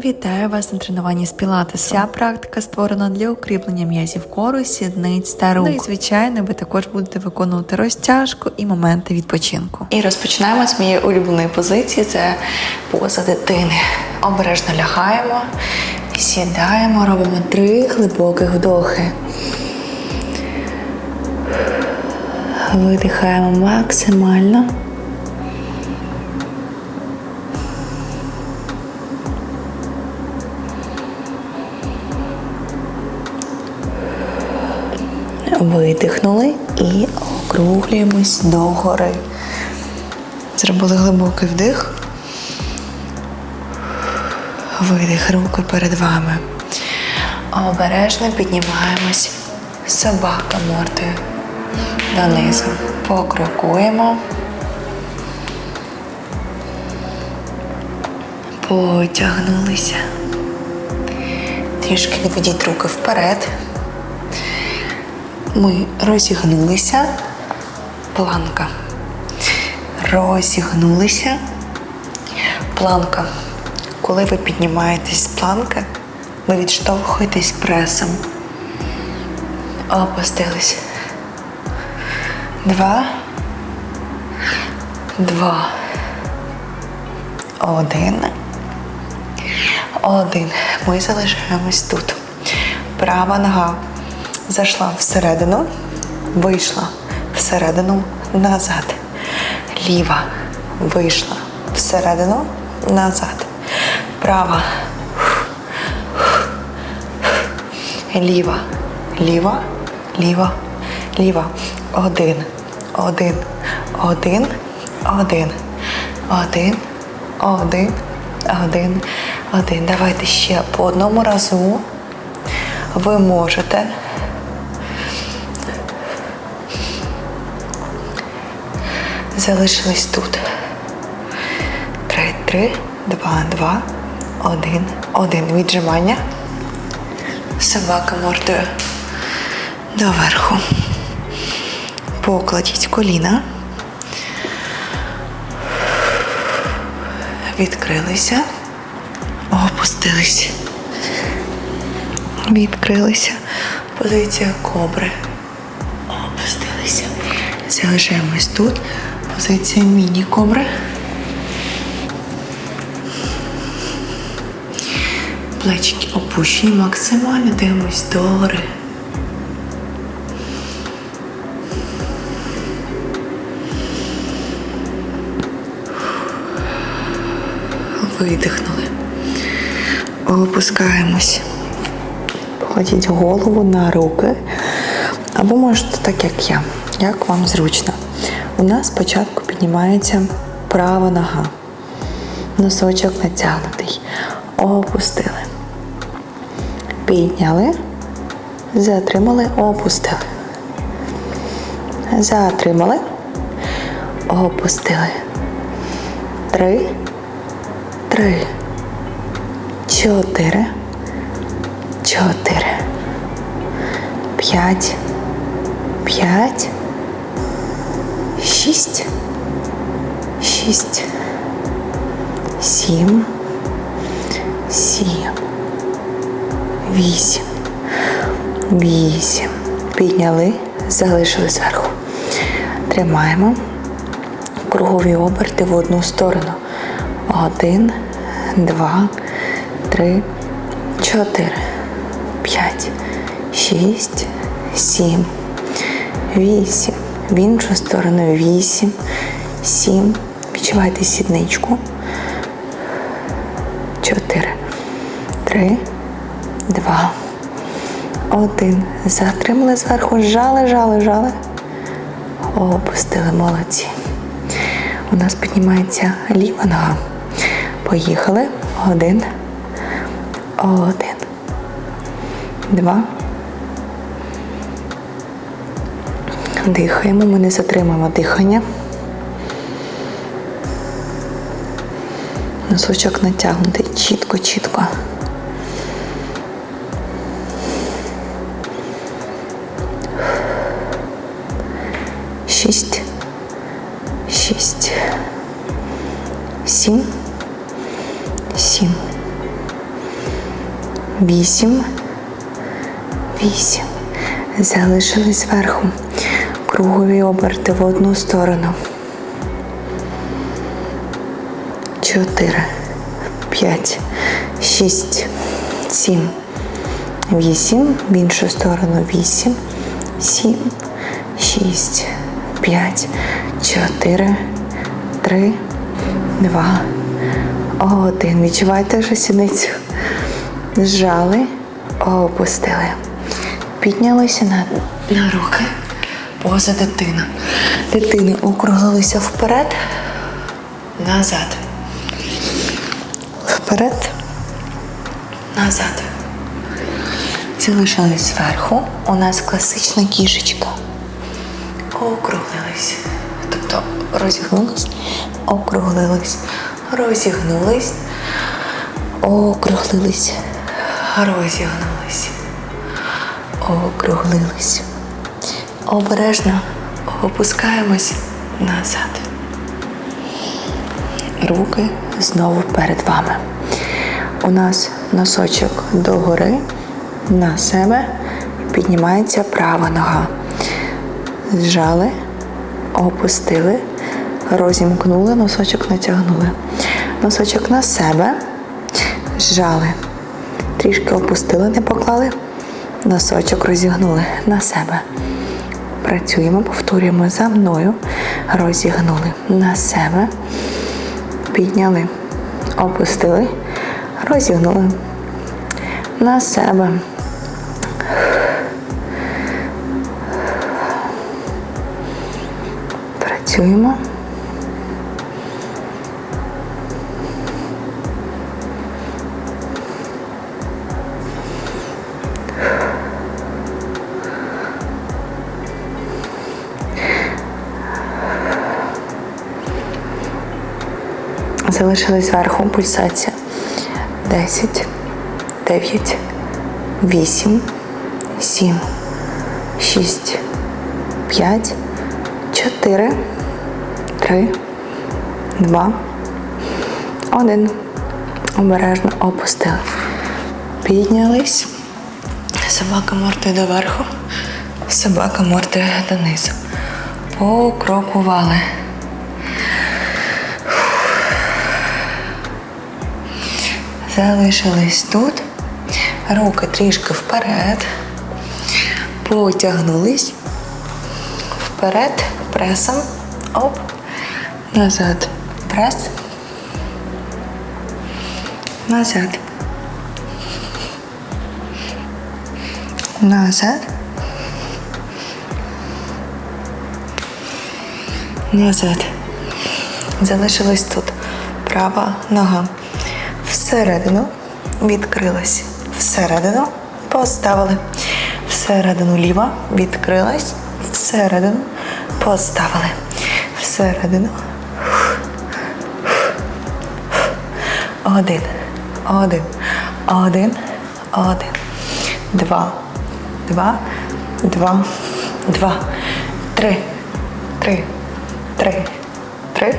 Вітаю вас на тренуванні з пілатесу. Ця практика створена для укріплення м'язів кору, сідниць та рук. Ну і звичайно, ви також будете виконувати розтяжку і моменти відпочинку. І розпочинаємо з моєї улюбленої позиції. Це поза дитини. Обережно лягаємо, сідаємо, робимо три глибоких вдохи. Видихаємо максимально. Видихнули і округлюємось догори. Зробили глибокий вдих. Видих руки перед вами. Обережно піднімаємось собака мордою донизу. Покрокуємо. Потягнулися. Трішки відведіть руки вперед. Ми розігнулися. Планка. Розігнулися. Планка. Коли ви піднімаєтесь з планки, ви відштовхуєтесь пресом. Опустились. Два. Два. Один. Один. Ми залишаємось тут. Права нога зайшла всередину, вийшла всередину, назад. Ліва вийшла всередину, назад. Права. Ліва, ліва, ліва, ліва. Один, один, один, один, один, один, один, один. Давайте ще по одному разу. Ви можете залишились тут. Три, три, два, два, один, один. Віджимання. Собака мордою доверху. Покладіть коліна. Відкрилися. Опустились. Відкрилися. Позиція кобри. Опустилися. Залишаємось тут. Позиція міні-кобри. Плечики опущені максимально, дивимось догори. Видихнули. Опускаємось. Покладіть голову на руки. Або можете так, як я, як вам зручно. У нас спочатку піднімається права нога. Носочок натягнутий. Опустили. Підняли. Затримали, опустили. Затримали. Опустили. Три. Три. Чотири. Чотири. П'ять. П'ять. Шість. Шість. Сім. Сім. Вісім. Вісім. Підняли, залишили зверху. Тримаємо. Кругові оберти в одну сторону. Один, два, три, чотири, п'ять, шість, сім, вісім. В іншу сторону вісім, сім. Відчувайте сідничку. Чотири, три, два, один. Затримали зверху, жали, жали, жали. Опустили молодці. У нас піднімається ліва нога. Поїхали. Один. Один. Два. Дихаємо, ми не затримуємо дихання. Носочок натягнутий чітко, чітко. Шість. Шість. Сім. Сім. вісім, вісім. Залишились зверху. Кругові оберти в одну сторону. Чотири, п'ять, шість, сім, вісім. В іншу сторону вісім, сім, шість, п'ять, чотири, три, два, один. Відчуваєте вже сідницю? Зжали, опустили. Піднялися на, на руки. Поза дитина. Дитини округлилися вперед, назад. Вперед, назад. Залишились зверху. У нас класична кішечка. Округлились. Тобто розігнулись, округлились, розігнулись, округлились, розігнулись, округлились. Обережно опускаємось назад. Руки знову перед вами. У нас носочок догори, на себе піднімається права нога. Зжали, опустили, розімкнули, носочок натягнули. Носочок на себе, зжали. Трішки опустили, не поклали. Носочок розігнули на себе. Працюємо, повторюємо за мною. Розігнули на себе. Підняли, опустили, розігнули на себе. Працюємо. Залишилась зверху пульсація. 10, 9, 8, 7, 6, 5, 4, 3, 2, 1. Обережно опустили. Піднялись. Собака мордою доверху. Собака мордою донизу. Покрокували. Залишились тут. Руки трішки вперед. Потягнулись. Вперед. Пресом. Оп. Назад. Прес. Назад. Назад. Назад. Залишилась тут права нога. Всередину відкрилась. Всередину поставили. Всередину ліва відкрилась. Всередину поставили. Всередину. Один. Один. Один. Один. Два. Два. Два. Два. Три. Три. Три. Три.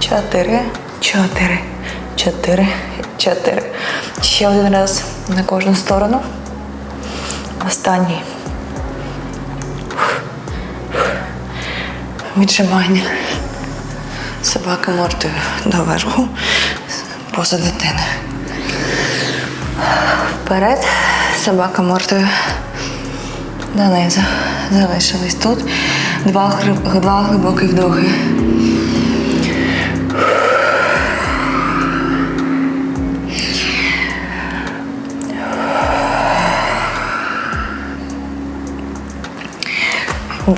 Чотири. Чотири. Чотири. Чотири. Ще один раз на кожну сторону. Останній. Віджимання. Собака мордою доверху. Поза дитини. Вперед. Собака мордою донизу. Залишились тут. Два, два глибокі вдохи.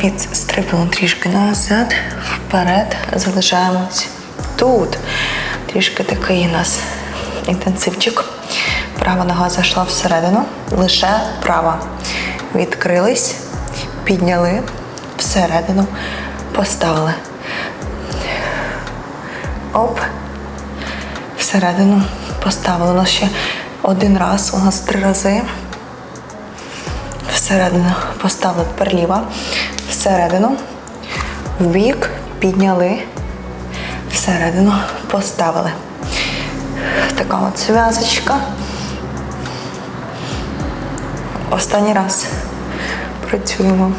Відстрибнули трішки назад, вперед, залишаємось тут. Трішки такий у нас інтенсивчик. Права нога зайшла всередину, лише права. Відкрились, підняли всередину, поставили. Оп. Всередину поставили. У нас ще один раз, у нас три рази всередину поставили тепер ліва, всередину, вбік, підняли, всередину поставили. Така от зв'язочка. Останній раз працюємо.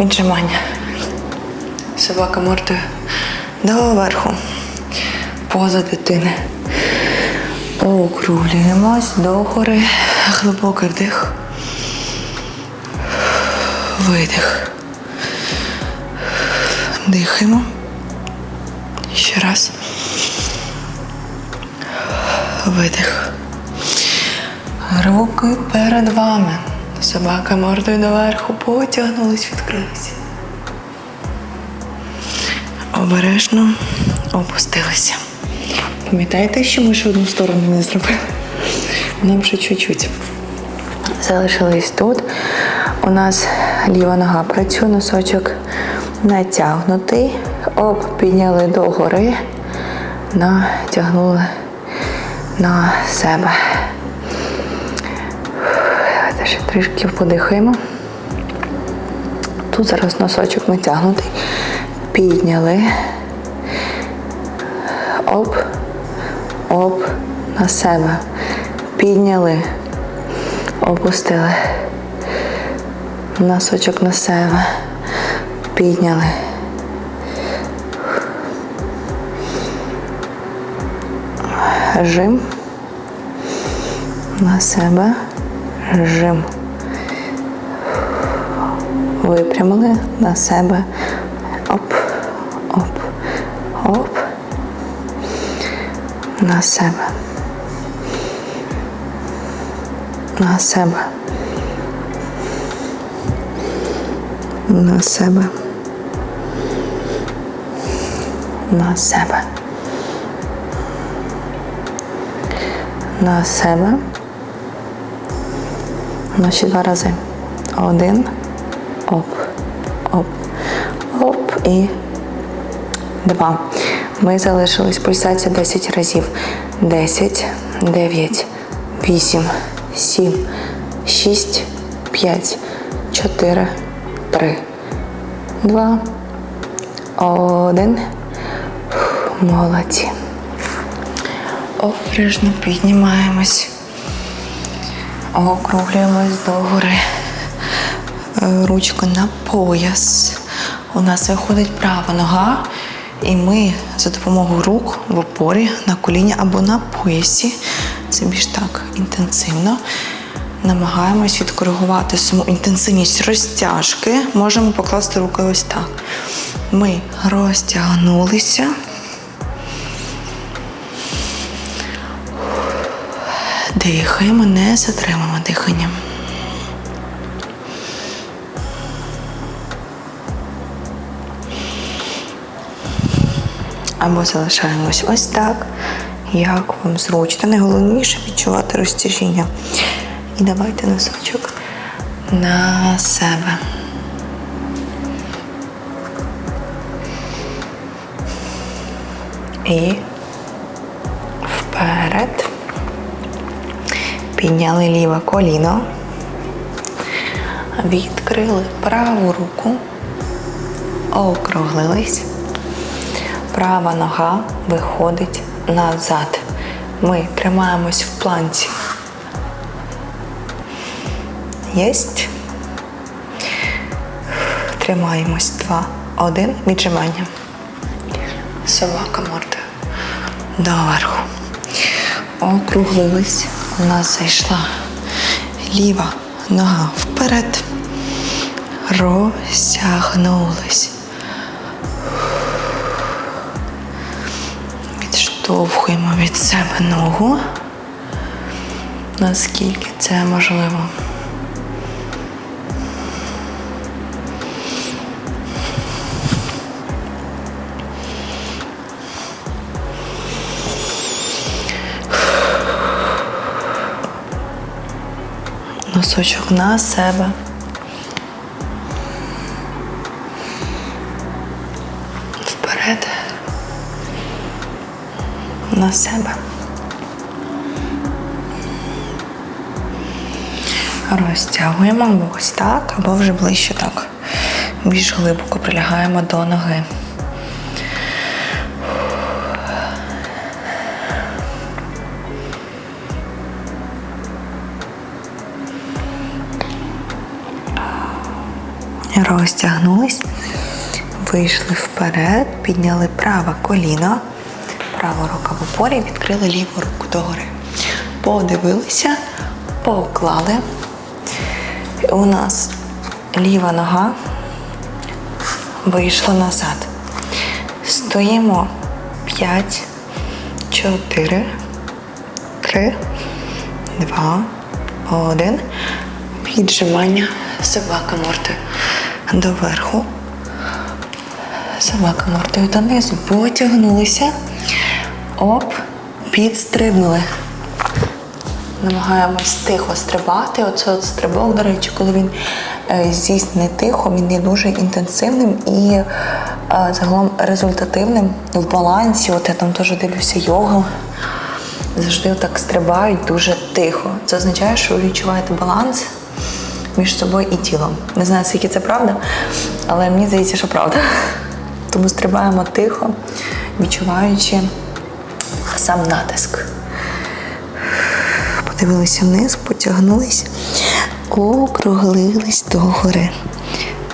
Віджимання. Собака мордою доверху. Поза дитини. Округлюємось догори. Глибокий вдих. Видих. Дихаємо. Ще раз. Видих. Руки перед вами. Собака мордою доверху потягнулись, відкрилися. Обережно опустилися. Пам'ятаєте, що ми ще одну сторону не зробили? Нам ще чуть-чуть. Залишились тут. У нас ліва нога працює, носочок натягнутий. Оп, підняли догори, натягнули на себе. Давайте ще трішки подихаємо. Тут зараз носочок натягнутий. Підняли. Оп, оп, на себе. Підняли. Опустили. Носочок на себе. Підняли. Жим. На себе. Жим. Випрямили на себе. Оп, оп, оп. На себе. На себе. На себе. На себе. На себе. Ну, ще два рази. Один. Оп. Оп. Оп. І два. Ми залишились пульсація 10 разів. 10, 9, 8, 7, 6, 5, 4, 3, 2, 1. Молодці. Обережно піднімаємось. Округлюємось догори. Е, Ручку на пояс. У нас виходить права нога, і ми за допомогою рук в опорі на коліні або на поясі. Це більш так інтенсивно. Намагаємось відкоригувати саму інтенсивність розтяжки. Можемо покласти руки ось так. Ми розтягнулися. Дихаємо, не затримуємо дихання. Або залишаємось ось так, як вам зручно. Найголовніше відчувати розтяжіння. І давайте носочок на себе. І вперед. Підняли ліве коліно. Відкрили праву руку. Округлились. Права нога виходить назад. Ми тримаємось в планці. Єсть. Тримаємось. Два. Один. Віджимання. Собака морда. Доверху. Округлились. У нас зайшла ліва нога вперед. Розтягнулись. Відштовхуємо від себе ногу, наскільки це можливо. Носочок на себе. Вперед. На себе. Розтягуємо або ось так, або вже ближче так. Більш глибоко прилягаємо до ноги. Розтягнулись, вийшли вперед, підняли праве коліно, права рука в опорі, відкрили ліву руку догори. Подивилися, поклали. У нас ліва нога вийшла назад. Стоїмо 5, 4, 3, 2, 1. Піджимання собака мордою доверху. Собака мордою донизу. Потягнулися. Оп, підстрибнули. Намагаємось тихо стрибати. Оце от стрибок, до речі, коли він е, здійснений тихо, він є дуже інтенсивним і е, загалом результативним в балансі. От я там теж дивлюся йогу. Завжди так стрибають дуже тихо. Це означає, що ви відчуваєте баланс між собою і тілом. Не знаю, скільки це правда, але мені здається, що правда. Тому стрибаємо тихо, відчуваючи сам натиск. Подивилися вниз, потягнулись, округлились догори.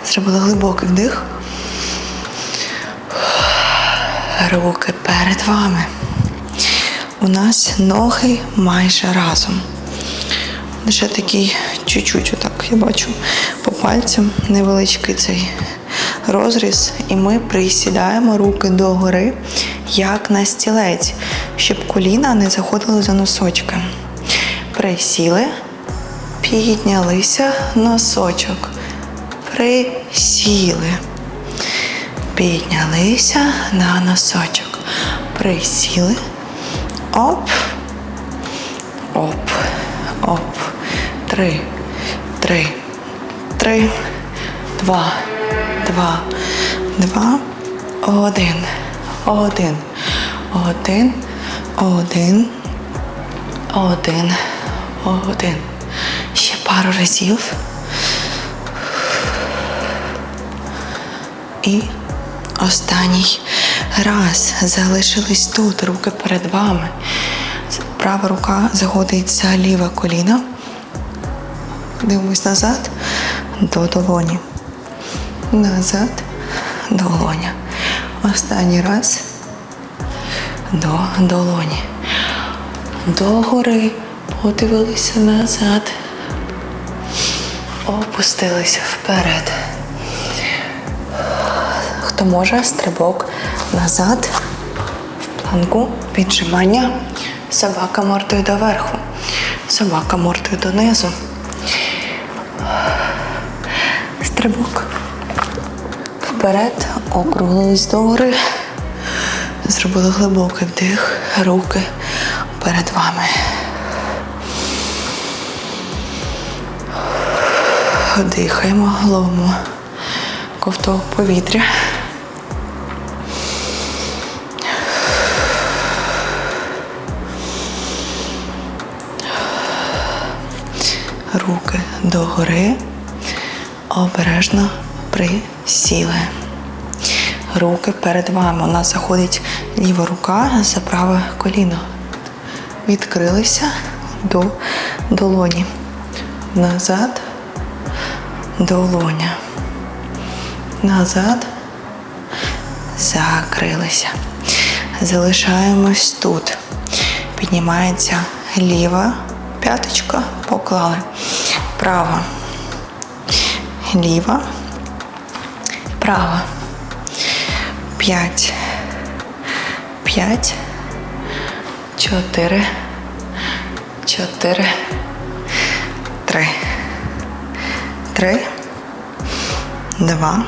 Зробили глибокий вдих. Руки перед вами. У нас ноги майже разом. Лише такий чуть-чуть, отак я бачу по пальцям невеличкий цей розріз. І ми присідаємо руки догори, як на стілець, щоб коліна не заходили за носочки. Присіли, піднялися носочок. Присіли. Піднялися на носочок. Присіли. Оп. Оп. Оп. Три. Три. Три. Два. Два. Два. Один. Один. Один. Один. Один. Один. Ще пару разів. І останній раз залишились тут, руки перед вами. Права рука заходить за ліве коліно. Дивимось назад до долоні. Назад до долоня. Останній раз до долоні. Догори подивилися назад. Опустилися вперед. Хто може, стрибок назад, в планку, піджимання, собака мордою доверху, собака мордою донизу. Стрибок. Вперед, округлились догори. Зробили глибокий вдих, руки перед вами. Дихаємо, ловимо ковток повітря. Руки догори, обережно присіли. Руки перед вами. У нас заходить ліва рука за праве коліно. Відкрилися до долоні. Назад, долоня. Назад. Закрилися. Залишаємось тут. Піднімається ліва п'яточка, поклали. Права. Ліва. Права. П'ять. П'ять. Чотири. Чотири. Три. Три. Два.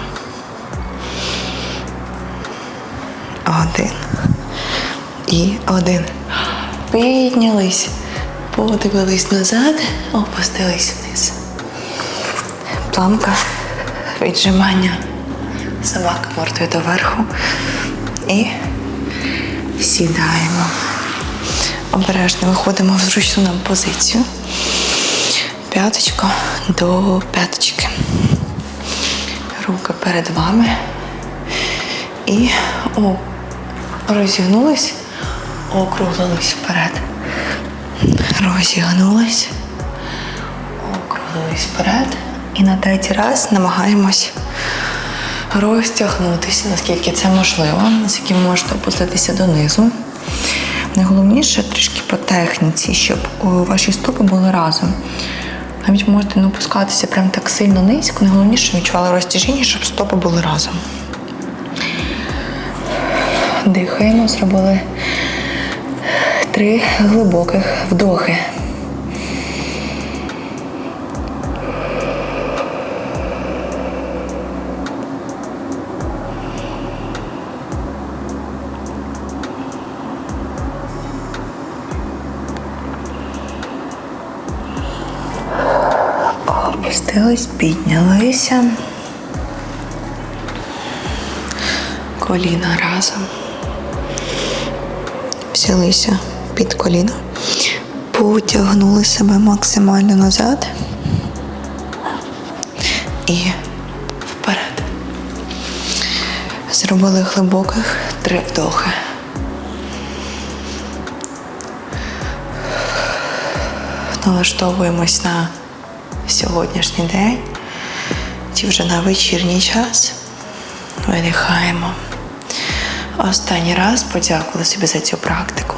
Один. І один. Піднялись. Подивились назад, опустились. Планка, віджимання. Собака мордою доверху. І сідаємо. Обережно виходимо в зручну нам позицію. П'яточка до п'яточки. Руки перед вами. І о, розігнулись, округлились вперед. Розігнулись, округлились вперед, І на третій раз намагаємось розтягнутися, наскільки це можливо, наскільки можете опуститися донизу. Найголовніше трішки по техніці, щоб ваші стопи були разом. Навіть можете не опускатися прям так сильно низько. Найголовніше відчували розтяжіння, щоб стопи були разом. Дихаємо, зробили три глибоких вдохи. Опустились, піднялися. Коліна разом. Взялися під коліно. Потягнули себе максимально назад. І вперед. Зробили глибоких три вдохи. Налаштовуємось на сьогоднішній день чи вже на вечірній час. Видихаємо. Останній раз подякували собі за цю практику.